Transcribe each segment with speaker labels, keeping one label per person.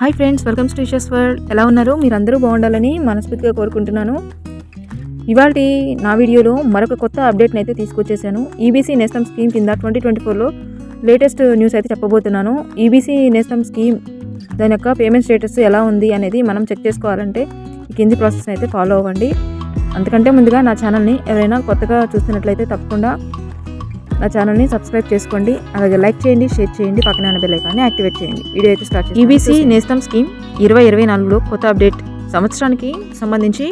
Speaker 1: Hi friends welcome to teachers world. ఎలా ఉన్నారు? మీరందరూ బాగుండాలని మనస్ఫూర్తిగా కోరుకుంటున్నాను. ఇవాళ నా వీడియోలో మరొక కొత్త అప్డేట్ని అయితే తీసుకొచ్చేసాను. ఈబీసీ నేస్తం స్కీమ్ కింద ట్వంటీ ట్వంటీ ఫోర్లో లేటెస్ట్ న్యూస్ అయితే చెప్పబోతున్నాను. ఈబీసీ నేస్తం స్కీమ్ దాని యొక్క పేమెంట్ స్టేటస్ ఎలా ఉంది అనేది మనం చెక్ చేసుకోవాలంటే ఈ కింది ప్రాసెస్ అయితే ఫాలో అవ్వండి. అంతకంటే ముందుగా నా ఛానల్ని ఎవరైనా కొత్తగా చూస్తున్నట్లయితే తప్పకుండా నా ఛానల్ని సబ్స్క్రైబ్ చేసుకోండి. అలాగే లైక్ చేయండి షేర్ చేయండి పక్కన ఉన్న బెల్ ఐకాన్ని యాక్టివేట్ చేయండి. వీడియో అయితే స్టార్ట్ ఈబీసీ నేస్తం స్కీమ్ ఇరవై ఇరవై నాలుగులో కొత్త అప్డేట్ సంవత్సరానికి సంబంధించి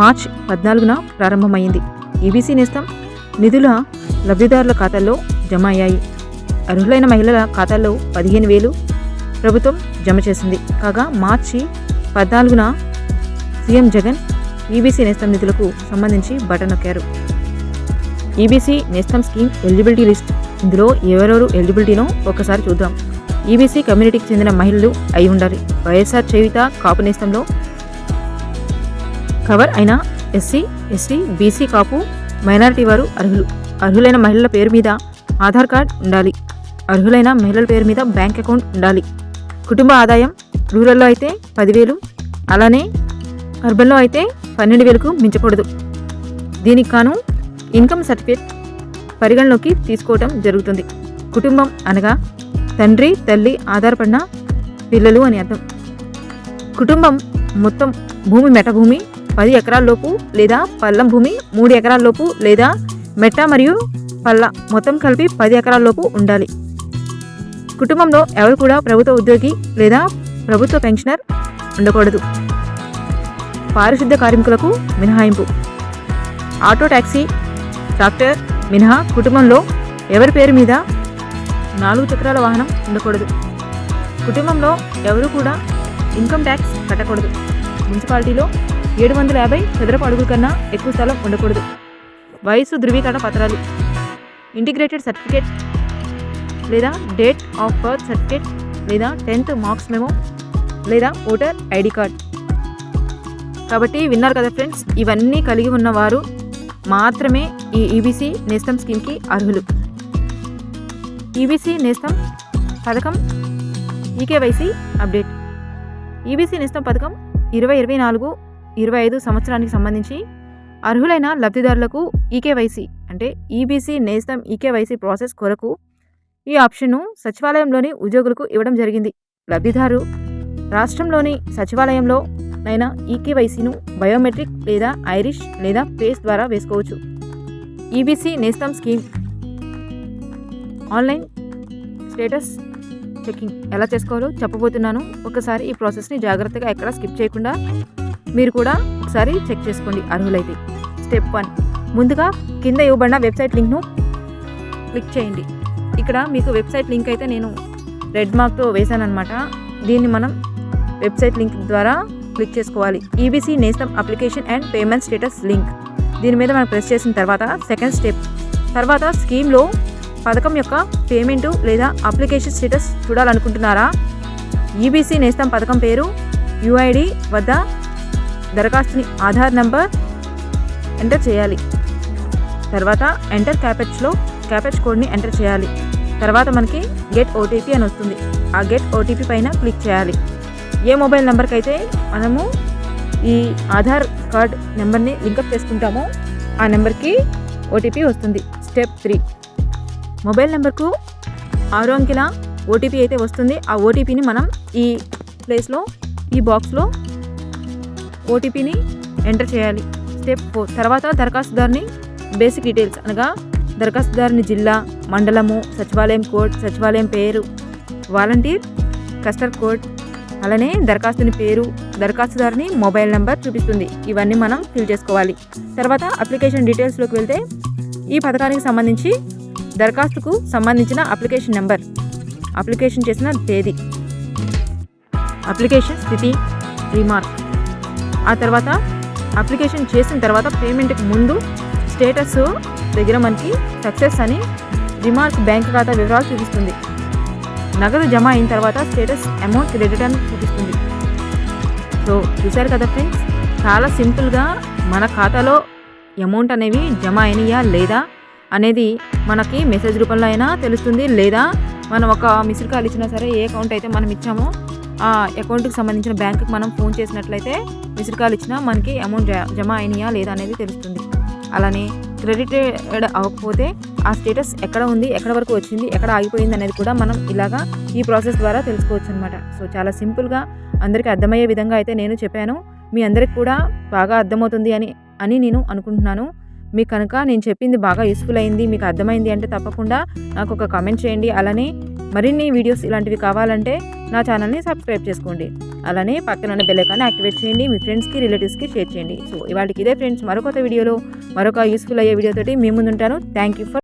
Speaker 1: మార్చ్ పద్నాలుగున ప్రారంభమైంది. ఈబీసీ నేస్తం నిధుల లబ్ధిదారుల ఖాతాల్లో జమ అయ్యాయి. అర్హులైన మహిళల ఖాతాల్లో పదిహేను వేలు ప్రభుత్వం జమ చేసింది. కాగా మార్చి పద్నాలుగున సీఎం జగన్ ఈబీసీ నేస్తం నిధులకు సంబంధించి button నొక్కారు. EBC Nestham scheme eligibility list ఇందులో ఎవరెవరు ఎలిజిబిలిటీనో ఒకసారి చూద్దాం. ఈబీసీ కమ్యూనిటీకి చెందిన మహిళలు అయి ఉండాలి. వైఎస్ఆర్ చేయుత కాపు నేస్తంలో కవర్ అయిన SC ST BC Kapu minority వారు అర్హులు. అర్హులైన మహిళల పేరు మీద ఆధార్ కార్డ్ ఉండాలి. అర్హులైన మహిళల పేరు మీద బ్యాంక్ అకౌంట్ ఉండాలి. కుటుంబ ఆదాయం రూరల్లో అయితే పదివేలు అలానే అర్బన్లో అయితే పన్నెండు వేలకు మించకూడదు. దీనికి కాను ఇన్కమ్ సర్టిఫికేట్ పరిగణలోకి తీసుకోవటం జరుగుతుంది. కుటుంబం అనగా తండ్రి తల్లి ఆధారపడిన పిల్లలు అని అర్థం. కుటుంబం మొత్తం భూమి మెటభూమి పది ఎకరాల్లోపు లేదా పల్లం భూమి మూడు ఎకరాల్లోపు లేదా మెట్ట మరియు పల్ల మొత్తం కలిపి పది ఎకరాల్లోపు ఉండాలి. కుటుంబంలో ఎవరు కూడా ప్రభుత్వ ఉద్యోగి లేదా ప్రభుత్వ పెన్షనర్ ఉండకూడదు. పారిశుద్ధ కార్మికులకు మినహాయింపు. ఆటో ట్యాక్సీ డాక్టర్ మినహా కుటుంబంలో ఎవరి పేరు మీద నాలుగు చక్రాల వాహనం ఉండకూడదు. కుటుంబంలో ఎవరు కూడా ఇన్కమ్ ట్యాక్స్ కట్టకూడదు. మున్సిపాలిటీలో ఏడు వందల యాభై చదరపు అడుగుల కన్నా ఎక్కువ స్థలం ఉండకూడదు. వయసు ధృవీకరణ పత్రాలు ఇంటిగ్రేటెడ్ సర్టిఫికేట్ లేదా డేట్ ఆఫ్ బర్త్ సర్టిఫికేట్ లేదా టెన్త్ మార్క్స్ మెమో లేదా ఓటర్ ఐడి కార్డ్. కాబట్టి విన్నారు కదా ఫ్రెండ్స్ ఇవన్నీ కలిగి ఉన్నవారు మాత్రమే ఈ ఈబీసీ నేస్తం స్కీమ్కి అర్హులు. ఈబీసీ నేస్తం పథకం ఈకేవైసీ అప్డేట్. ఈబీసీ నేస్తం పథకం ఇరవై ఇరవై నాలుగు ఇరవై ఐదు సంవత్సరానికి సంబంధించి అర్హులైన లబ్ధిదారులకు ఈకేవైసీ అంటే ఈబీసీ నేస్తం ఈకేవైసీ ప్రాసెస్ కొరకు ఈ ఆప్షన్ను సచివాలయంలోని ఉద్యోగులకు ఇవ్వడం జరిగింది. లబ్ధిదారు రాష్ట్రంలోని సచివాలయంలో నైనా ఈకేవైసీను బయోమెట్రిక్ లేదా ఐరిష్ లేదా పేస్ ద్వారా వేసుకోవచ్చు. EBC Nestham scheme. Online status checking ఎలా చేసుకోవాలో చెప్పబోతున్నాను. ఒకసారి ఈ ప్రాసెస్ని జాగ్రత్తగా ఎక్కడ స్కిప్ చేయకుండా మీరు కూడా ఒకసారి చెక్ చేసుకోండి అర్హులైతే. Step one. ముందుగా కింద ఇవ్వబడిన వెబ్సైట్ లింక్ను క్లిక్ చేయండి. ఇక్కడ మీకు వెబ్సైట్ లింక్ అయితే నేను రెడ్ మార్క్తో వేశానమాట దీన్ని మనం వెబ్సైట్ లింక్ ద్వారా క్లిక్ చేసుకోవాలి. EBC Nestham application and payment status link. దీని మీద మనం ప్రెస్ చేసిన తర్వాత సెకండ్ స్టెప్. తర్వాత స్కీమ్లో పథకం యొక్క పేమెంటు లేదా అప్లికేషన్ స్టేటస్ చూడాలనుకుంటున్నారా? ఈబీసీ నేస్తం పథకం పేరు యుఐడి వద్ద దరఖాస్తుని ఆధార్ నంబర్ ఎంటర్ చేయాలి. తర్వాత ఎంటర్ క్యాపెచ్లో క్యాపెచ్ కోడ్ని ఎంటర్ చేయాలి. తర్వాత మనకి గెట్ ఓటీపీ అని వస్తుంది. ఆ గెట్ ఓటీపీ పైన క్లిక్ చేయాలి. ఏ మొబైల్ నెంబర్కి అయితే మనము ఈ ఆధార్ కార్డ్ నెంబర్ని లింకప్ చేసుకుంటామో ఆ నెంబర్కి ఓటీపీ వస్తుంది. Step three. మొబైల్ నెంబర్కు ఆరో అంకెల ఓటీపీ అయితే వస్తుంది. ఆ ఓటీపీని మనం ఈ ప్లేస్లో ఈ బాక్స్లో ఓటీపీని ఎంటర్ చేయాలి. Step four. తర్వాత దరఖాస్తుదారుని బేసిక్ డీటెయిల్స్ అనగా దరఖాస్తుదారుని జిల్లా మండలము సచివాలయం కోడ్ సచివాలయం పేరు వాలంటీర్ కస్టర్ కోడ్ అలానే దరఖాస్తుని పేరు దరఖాస్తుదారుని మొబైల్ నెంబర్ చూపిస్తుంది. ఇవన్నీ మనం ఫిల్ చేసుకోవాలి. తర్వాత అప్లికేషన్ డీటెయిల్స్లోకి వెళ్తే ఈ పథకానికి సంబంధించి దరఖాస్తుకు సంబంధించిన అప్లికేషన్ నెంబర్ అప్లికేషన్ చేసిన తేదీ అప్లికేషన్ స్థితి రిమార్క్. ఆ తర్వాత అప్లికేషన్ చేసిన తర్వాత పేమెంట్కి ముందు స్టేటస్ దగ్గర మనకి సక్సెస్ అని రిమార్క్ బ్యాంక్ ఖాతా వివరాలు చూపిస్తుంది. నగదు జమ అయిన తర్వాత స్టేటస్ అమౌంట్ క్రెడిట్ అని చూపిస్తుంది. సో చూసారు కదా ఫ్రెండ్స్? చాలా సింపుల్గా మన ఖాతాలో అమౌంట్ అనేవి జమ అయినాయా లేదా అనేది మనకి మెసేజ్ రూపంలో అయినా తెలుస్తుంది. లేదా మనం ఒక మిస్డ్ కాల్ ఇచ్చినా సరే ఏ అకౌంట్ అయితే మనం ఇచ్చామో ఆ అకౌంట్కి సంబంధించిన బ్యాంకుకి మనం ఫోన్ చేసినట్లయితే మిస్డ్ కాల్ ఇచ్చినా మనకి అమౌంట్ జమ అయినాయా లేదా అనేది తెలుస్తుంది. అలానే క్రెడిటెడ్ అవ్వకపోతే ఆ స్టేటస్ ఎక్కడ ఉంది ఎక్కడ వరకు వచ్చింది ఎక్కడ ఆగిపోయింది అనేది కూడా మనం ఇలాగా ఈ ప్రాసెస్ ద్వారా తెలుసుకోవచ్చు అనమాట సో చాలా సింపుల్గా అందరికీ అర్థమయ్యే విధంగా అయితే నేను చెప్పాను. మీ అందరికి కూడా బాగా అర్థమవుతుంది అని అని నేను అనుకుంటున్నాను. మీకు కనుక నేను చెప్పింది బాగా యూస్ఫుల్ అయింది మీకు అర్థమైంది అంటే తప్పకుండా నాకు ఒక కామెంట్ చేయండి. అలానే మరిన్ని వీడియోస్ ఇలాంటివి కావాలంటే నా ఛానల్ని సబ్స్క్రైబ్ చేసుకోండి. అలానే పక్కన ఉన్న బెల్ యాక్టివేట్ చేయండి. మీ ఫ్రెండ్స్కి రిలేటివ్స్కి షేర్ చేయండి. సో ఇవాళకి ఇదే ఫ్రెండ్స్ మరొక వీడియోలో మరొక యూస్ఫుల్ అయ్యే వీడియోతోటి మీ ముందు ఉంటాను థ్యాంక్ యూ ఫర్